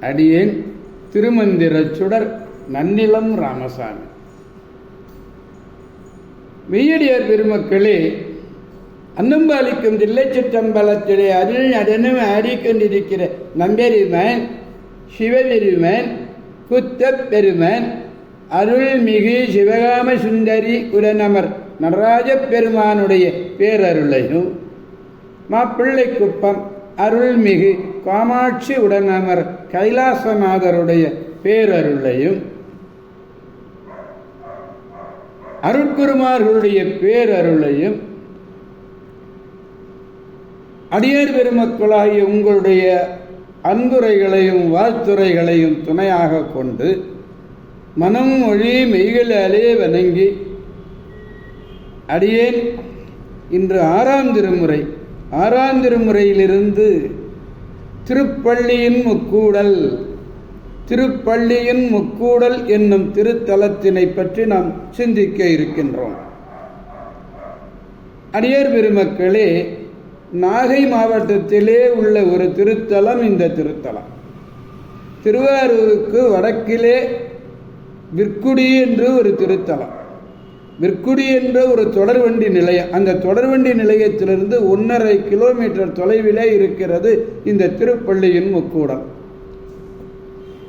அடியேன் திருமந்திரச் சுடர் நன்னிலம் ராமசாமி. மெய்யடியார் பெருமக்களே அன்னம்பாலிக்கும் தில்லைச்சிற்றம்பலத்திலே அருள் நடனம் ஆடிக்கொண்டிருக்கிற நம்பெருமன் சிவபெருமன் குத்தப் பெருமன் அருள்மிகு சிவகாம சுந்தரி குலநமர் நடராஜ பெருமானுடைய பேரருளையும் மாப்பிள்ளை குப்பம் அருள்மிகு காமாட்சி உடனமர் கைலாசநாதருடைய பேரருளையும் அருட்குருமார்களுடைய பேரருளையும் அடியார் பெருமக்களாகிய உங்களுடைய அன்புரைகளையும் வாழ்த்துரைகளையும் துணையாக கொண்டு மனம் மொழி மெய்களாலே வணங்கி அடியேன் இன்று ஆறாம் திருமுறை ஆறாம் திருமுறையிலிருந்து திருப்பள்ளியின் முக்கூடல் திருப்பள்ளியின் முக்கூடல் என்னும் திருத்தலத்தினை பற்றி நாம் சிந்திக்க இருக்கின்றோம். அடியார் பெருமக்களே நாகை மாவட்டத்திலே உள்ள ஒரு திருத்தலம் இந்த திருத்தலம். திருவாரூருக்கு வடக்கிலே விற்குடி என்று ஒரு திருத்தலம். விற்குடி என்ற ஒரு தொடர்வண்டி நிலையம் அந்த தொடர்வண்டி நிலையத்திலிருந்து ஒன்றரை கிலோமீட்டர் தொலைவிலே இருக்கிறது இந்த திருப்பள்ளியின் முக்கூடம்.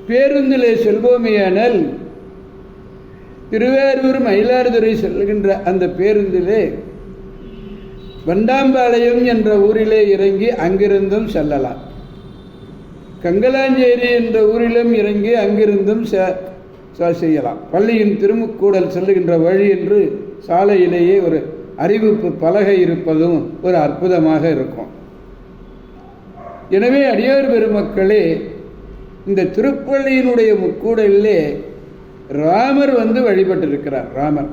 பேருந்திலே செல்வோமேயானால் திருவாரூர் மயிலாடுதுறை செல்கின்ற அந்த பேருந்திலே வண்டாம்பாளையம் என்ற ஊரிலே இறங்கி அங்கிருந்தும் செல்லலாம். கங்கலாஞ்சேரி என்ற ஊரிலும் இறங்கி அங்கிருந்தும் செய்யலாம். பள்ளியின் திருமுக்கூடல் செல்லுகின்ற வழி என்று சாலையிலேயே ஒரு அறிவிப்பு பலகை இருப்பதும் ஒரு அற்புதமாக இருக்கும். எனவே அடியார் பெருமக்களே இந்த திருப்பள்ளியினுடைய முக்கூடலிலே ராமர் வந்து வழிபட்டிருக்கிறார் ராமர்.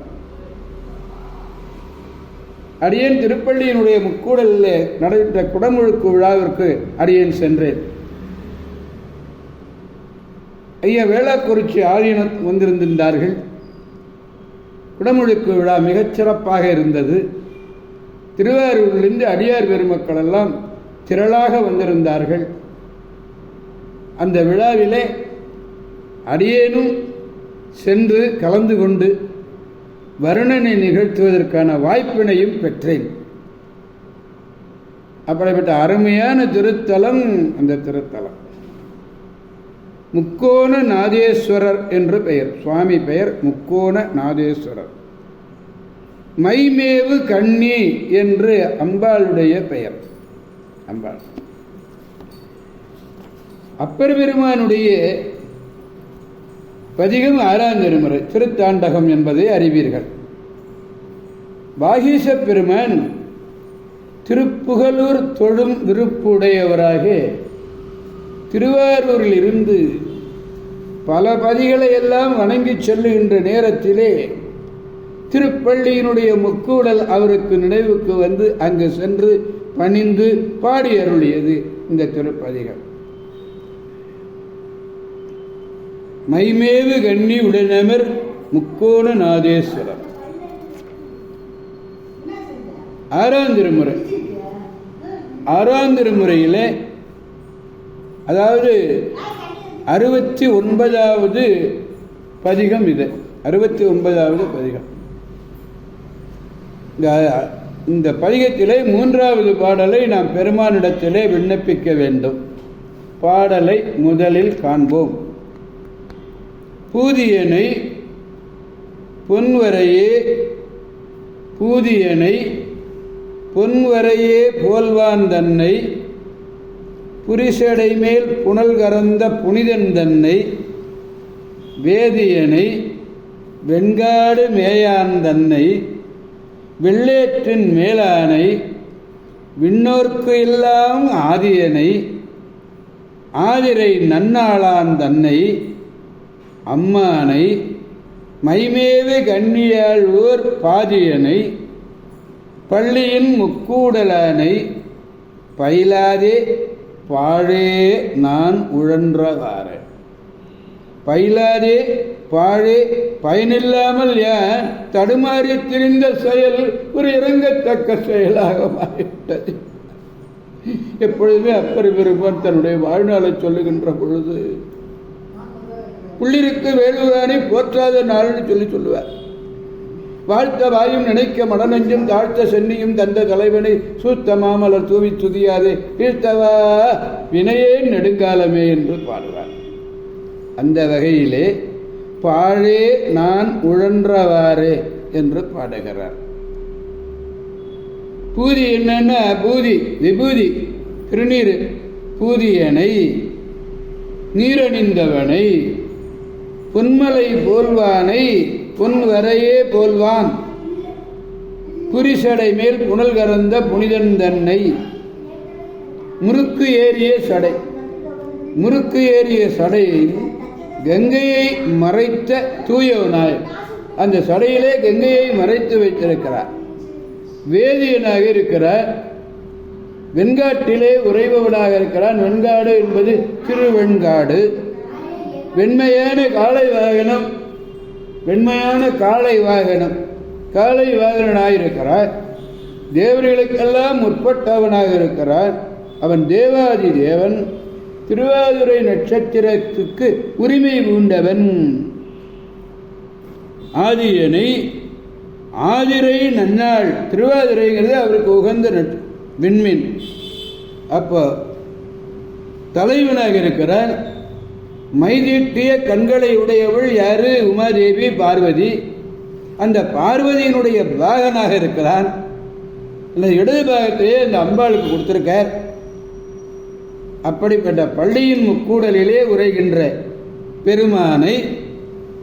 அடியேன் திருப்பள்ளியினுடைய முக்கூடலில் நடைபெற்ற குடமுழுக்கு விழாவிற்கு அடியேன் சென்றேன். ஐயா வேளாக்குறிச்சி ஆதீனம் வந்திருந்திருந்தார்கள். குடமுழுக்கு விழா மிகச்சிறப்பாக இருந்தது. திருவாரூரிலிருந்து அடியார் பெருமக்கள் எல்லாம் திரளாக வந்திருந்தார்கள். அந்த விழாவிலே அடியேனும் சென்று கலந்து கொண்டு வருணனை நிகழ்த்துவதற்கான வாய்ப்பினையும் பெற்றேன். அப்படிப்பட்ட அருமையான திருத்தலம் அந்த திருத்தலம். முக்கோண நாதேஸ்வரர் என்று பெயர். சுவாமி பெயர் முக்கோண நாதேஸ்வரர். மைமேவு கண்ணி என்று அம்பாளுடைய பெயர். அம்பாள். அப்பர் பெருமானுடைய பதிகம் ஆறாம் திருமுறை திருத்தாண்டகம் என்பதை அறிவீர்கள். பாகீச பெருமான் திருப்புகலூர் தொழும் விருப்புடையவராக திருவாரூரில் இருந்து பல பதிகளை எல்லாம் வணங்கி செல்லுகின்ற நேரத்திலே திருப்பள்ளியினுடைய முக்கூடல் அவருக்கு நினைவுக்கு வந்து அங்கு சென்று பணிந்து பாடி அருளியது இந்த திருப்பதிகள். மைமேவு கண்ணி உடனமர் முக்கோண நாதேஸ்வரர். ஆறாம் திருமுறை. ஆறாம் திருமுறையில் அதாவது அறுபத்தி ஒன்பதாவது பதிகம் இது. அறுபத்தி ஒன்பதாவது பதிகம். இந்த இந்த பதிகத்திலே மூன்றாவது பாடலை நாம் பெருமானிடத்திலே விண்ணப்பிக்க வேண்டும். பாடலை முதலில் காண்போம். பூதியனை பொன்வரையே பூதியனை பொன்வரையே போல்வான் தன்னை புரிசடை மேல் புனல் கறந்த புனிதன் தன்னை வேதியனை வெண்காடு மேயான் தன்னை வெள்ளேற்றின் மேலானை விண்ணோர்க்கு எல்லாம் ஆதியனை ஆதிரை நன்னாளான் தன்னை அம்மானை மைமேவு கண்ணியாழ்வோர் பாதியனை பள்ளியின் முக்கூடலானை பயிலாதே பாழே நான் உழன்றவாற பயிலாதே பாழே பயனில்லாமல் ஏன் தடுமாறி திரிந்த செயல் ஒரு இறங்கத்தக்க செயலாக மாறிவிட்டது. எப்பொழுதுமே அப்பர் பெருமான் தன்னுடைய வாழ்நாளை சொல்லுகின்ற பொழுது புள்ளிருக்கு வேலுவானை போற்றாத நாள்னு சொல்லி சொல்லுவார். வாழ்த்த வாயும் நினைக்க மடநெஞ்சும் தாழ்த்த சென்னியும் தந்த தலைவனை சூத்த மாமலர் தூவி துதியாதே. வீழ்த்தவா வினையே நெடுங்காலமே என்று பாடுவார். அந்த வகையிலே பாழே நான் உழன்றவாறே என்று பாடுகிறார். பூதி என்னன்னா? பூதி விபூதி திருநீர். பூதியனை நீரணிந்தவனை பொன்மலை போல்வானை பொன் வரையே போல்வான். குறிசடை மேல் புனல் கறந்த புனிதன் தன்னை. முறுக்கு ஏறிய சடை. முறுக்கு ஏறிய சடையை கங்கையை மறைத்த தூயவனாய் அந்த சடையிலே கங்கையை மறைத்து வைத்திருக்கிறார். வேதியனாக இருக்கிறார். வெண்காட்டிலே உறைபவனாக இருக்கிறான் வெண்காடு என்பது திருவெண்காடு. வெண்மையான காலை வாகனம். வெண்மையான காளை வாகனம். காளை வாகனனாயிருக்கிறார் தேவர்களுக்கெல்லாம் முற்பட்டவனாக இருக்கிறார். அவன் தேவாதி தேவன். திருவாதுரை நட்சத்திரத்துக்கு உரிமை பூண்டவன். ஆதியனை ஆதிரை நன்னாள். திருவாதிரைங்கிறது அவருக்கு உகந்த நட் விண்மீன். அப்போ தலைவனாக இருக்கிறார். மைதீட்டிய கண்களை உடையவள் யாரு? உமாதேவி பார்வதி. அந்த பார்வதியினுடைய பாகனாக இருக்கிறான். இந்த இடது பாகத்தையே இந்த அம்பாளுக்கு கொடுத்துருக்கார். அப்படிப்பட்ட பள்ளியின் முக்கூடலிலே உரைகின்ற பெருமானை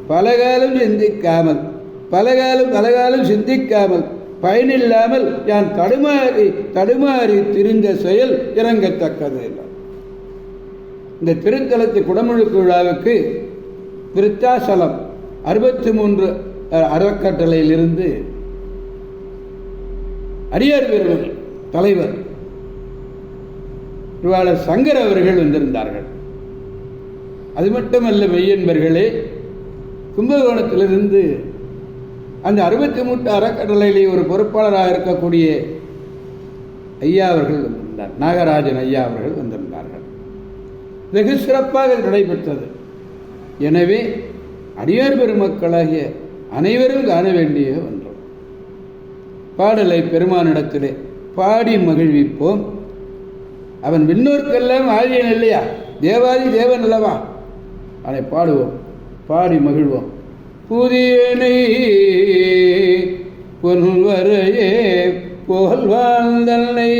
பலகாலம் சிந்திக்காமல் பலகாலம் பலகாலம் சிந்திக்காமல் பயனில்லாமல் யான் தடுமாறி தடுமாறி திரிந்த செயல் இறங்கத்தக்கது இல்லை இந்த திருத்தலத்து குடமுழுக்கு விழாவுக்கு விருத்தாசலம் அறுபத்தி மூன்று அறக்கட்டளையிலிருந்து அரியார் வீரர்கள் தலைவர் திருவாளர் சங்கர் அவர்கள் வந்திருந்தார்கள். அது மட்டுமல்ல மெய்யன்பர்களே கும்பகோணத்திலிருந்து அந்த அறுபத்தி மூன்று அறக்கட்டளையிலே ஒரு பொறுப்பாளராக இருக்கக்கூடிய ஐயா அவர்கள் வந்திருந்தார். நாகராஜன் ஐயா அவர்கள் வந்தார் வெகு சிறப்பாக நடைபெற்றது. எனவே அடியார் பெருமக்களாகிய அனைவரும் காண வேண்டிய ஒன்று. பாடலை பெருமானிடத்திலே பாடி மகிழ்விப்போம். அவன் விண்ணோர்க்கெல்லாம் ஆரியன் இல்லையா? தேவாதி தேவன் அல்லவா? அதை பாடுவோம் பாடி மகிழ்வோம். புதியனை பொன்வரையே போல் வாழ்ந்தனை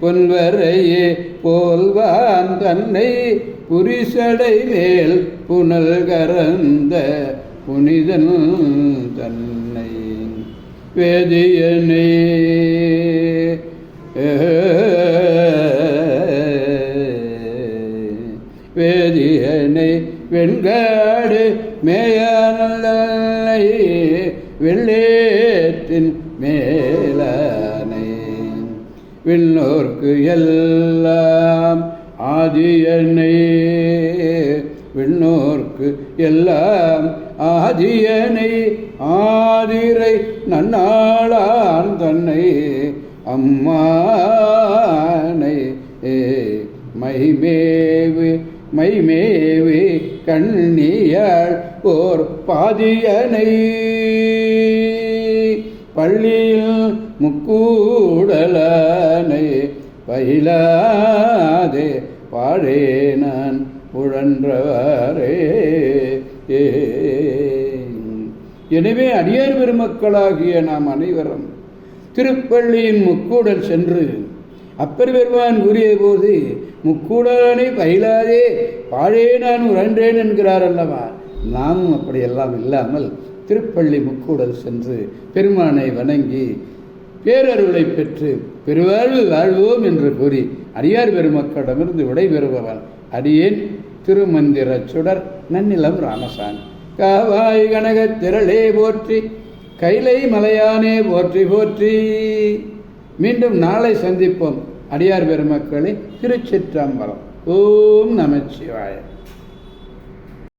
பொன்வரையே போல்வான் தன்னை புரிசடை மேல் புனல் கரந்த புனிதன் தன்னை வேதியனே. வேதியனை வெண்காடு மேயானை விண்ணோர்க்கு எல்லாம் ஆதியனை. விண்ணோர்க்கு எல்லாம் ஆதியனை. ஆதிரை நன்னாளான் தன்னை அம்மானை. ஏ மைமேவு மைமேவு கண்ணியாள் ஓர் பாதியனை. பள்ளியில் முக்கூடலனை பயிலாதே பாழே நான் புழன்றவரே. ஏ. எனவே அடியார் பெருமக்களாகிய நாம் அனைவரும் திருப்பள்ளியின் முக்கூடல் சென்று அப்பர் பெருமான் கூறிய போது முக்கூடலனை பயிலாதே பாழே நான் உழன்றேன் என்கிறார் அல்லவா? நாமும் அப்படியெல்லாம் இல்லாமல் திருப்பள்ளி முக்கூடல் சென்று பெருமானை வணங்கி பேரருளை பெற்று பெருவாழ்வு வாழ்வோம் என்று கூறி அடியார் பெருமக்களிடமிருந்து விடைபெறுபவன் அடியேன் திருமந்திர சுடர் நன்னிலம் ராமசாமி. காவாய் கனகத் திரளே போற்றி கைலை மலையானே போற்றி போற்றி. மீண்டும் நாளை சந்திப்போம் அடியார் பெருமக்களை திருச்சிற்றம்பலம். ஓம் நமச்சிவாய